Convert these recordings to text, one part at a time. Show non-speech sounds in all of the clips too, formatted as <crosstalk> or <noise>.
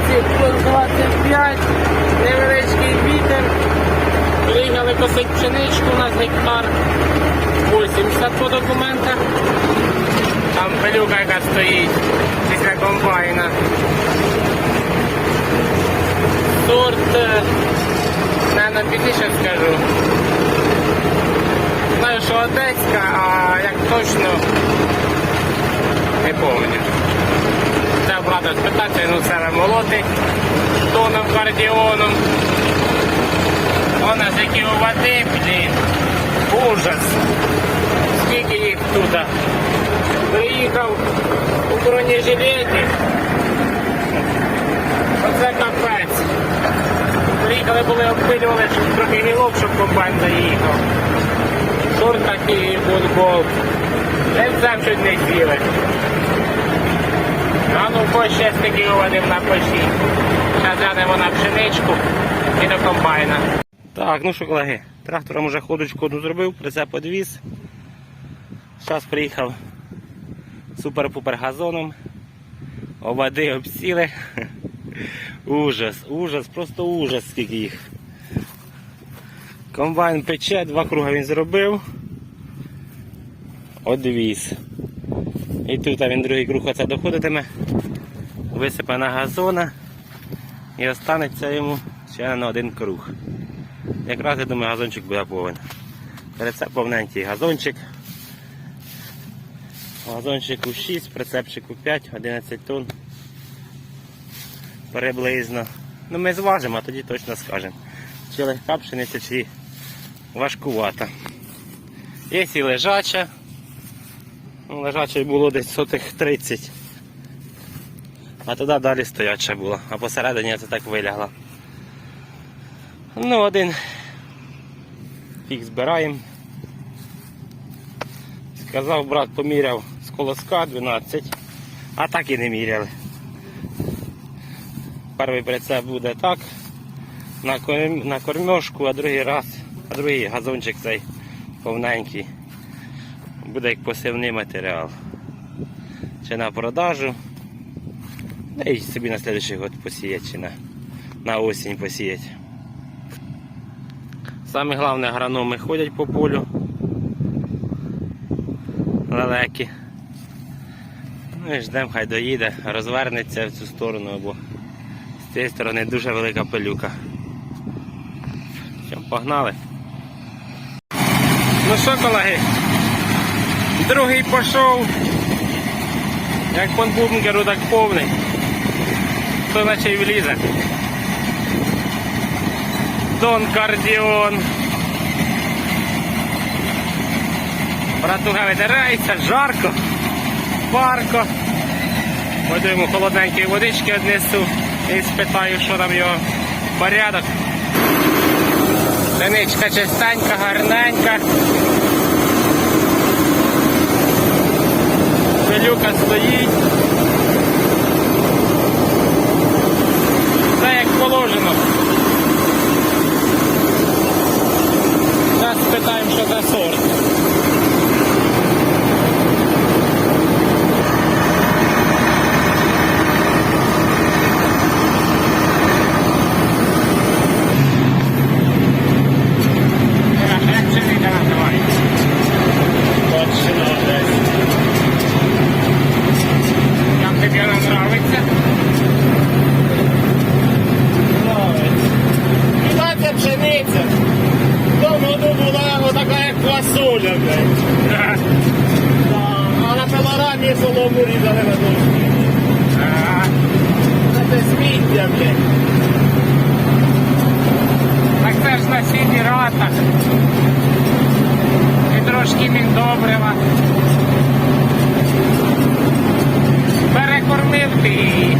вулиці плюс 25, невеличкий вітер. Приїхали косить пшеничку, у нас гектар 80 по документах. Там пилюка, яка стоїть після комбайна. Сорт, е, наверное, пізніше скажу. Знаю, що Одеська, а як точно не пам'ятаю. Це брата спитатися, ну це молотий тоном кардіоном. Вона які у води, блін. Ужас. Скільки їх тут. Приїхав у бронежилеті. Оце капець. Приїхали були обпилювали, щоб трохи гілок, щоб комбайн заїхав. Шортах і футбол. Лицем чуть не сіли. А ну по ще стільки уводив на поші. Зараз глянемо на пшеничку і до комбайна. Так, ну що, колеги, трактором уже ходочку одну зробив, прицеп подвіз. Зараз приїхав супер-пупер газоном. Овади обсіли. <laughs> Ужас, ужас, просто ужас, скільки їх. Комбайн пече, два круги він зробив. Одвіз. І тут він другий круг оце доходитиме, висипе на газона і останеться йому ще на один круг. Якраз я думаю газончик буде повен. Прицеп повненький газончик. Газончику 6, прицепчику 5, 11 тонн. Приблизно. Ну ми зважимо, а тоді точно скажемо. Чи легка пшениця, чи важкувата. Є і лежача. Ну, лежача було десь сотих 30. А туди далі стояча була. А посередині це так вилягла. Ну, один фіг збираємо. Сказав, брат поміряв з колоска 12, а так і не міряли. Перший прицеп буде так, на, корм, на кормежку, а другий раз, а другий газончик цей повненький. Буде як посівний матеріал. Чи на продажу. Да і собі на наступний год посіяти, чи на, на осінь посіяти. Саме головне агрономи ходять по полю. Лелеки. Ну і ждемо, хай доїде, розвернеться в цю сторону, бо з цієї сторони дуже велика пилюка. Що, погнали. Ну що, колеги? Другий пішов. Як пан бункеру, так повний. Хто наче й влізе. Дон Кардіон. Братуга видирається, жарко, парко. Пойду йому холодненької водички однесу і спитаю, що там його порядок. Синичка чистенька, гарненька. Стоїть. Все як положено. Зараз спитаємо, що за сорт. Як пшениця називається? Точно десь. Як тобі вона нравиться? Нравиться. Була ця пшениця. В тому году була отака як квасоля, блядь. Да. А пилорамі солому різали на дошки. Це сміття, блядь. Так це ж на сіні ратах. І трошки міндобрива. Перекормив ти.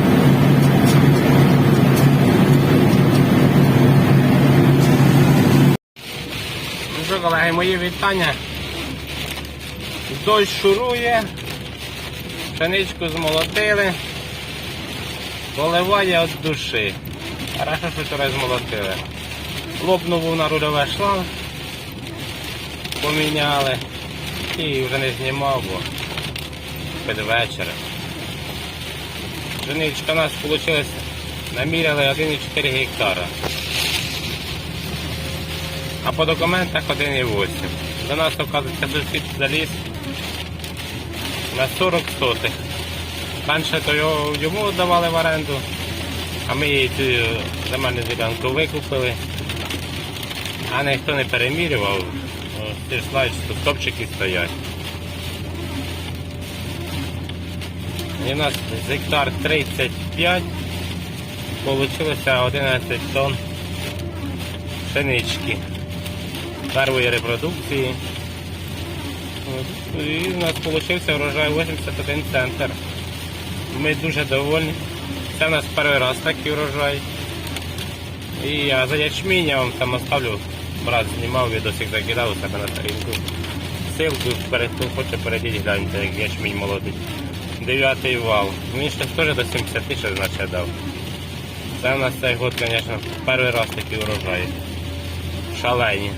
Ну колеги, мої вітання. Дощ шурує, пшеничку змолотили, поливає від душі. Хорошо, що вчора змолотили. Лопнув на рульове шланг, поміняли і вже не знімав, бо під вечір. Женичка у нас вийшла наміряли 1,4 гектара. А по документах 1,8. До нас, оказується, сусід заліз на 40 сотих. Раніше то йому давали в оренду, а ми її цю земельну ділянку викупили. А ніхто не перемірював. Ти ж знаєш, що стопчики стоять. І у нас з гектар 35 Получилося 11 тонн пшенички первої репродукції. І у нас вийшов врожай 81 центр. Ми дуже довольні. Це у нас перший раз такий урожай. І а за ячмінь я вам там оставлю, брат знімав, відосик закидав у себе на сторінку. Хто хоче перейдіть, гляньте, як ячмінь молодий. Дев'ятий вал. Він ще теж до 70 ще значить дав. Це у нас цей год, звісно, перший раз такі урожаї. Шалені.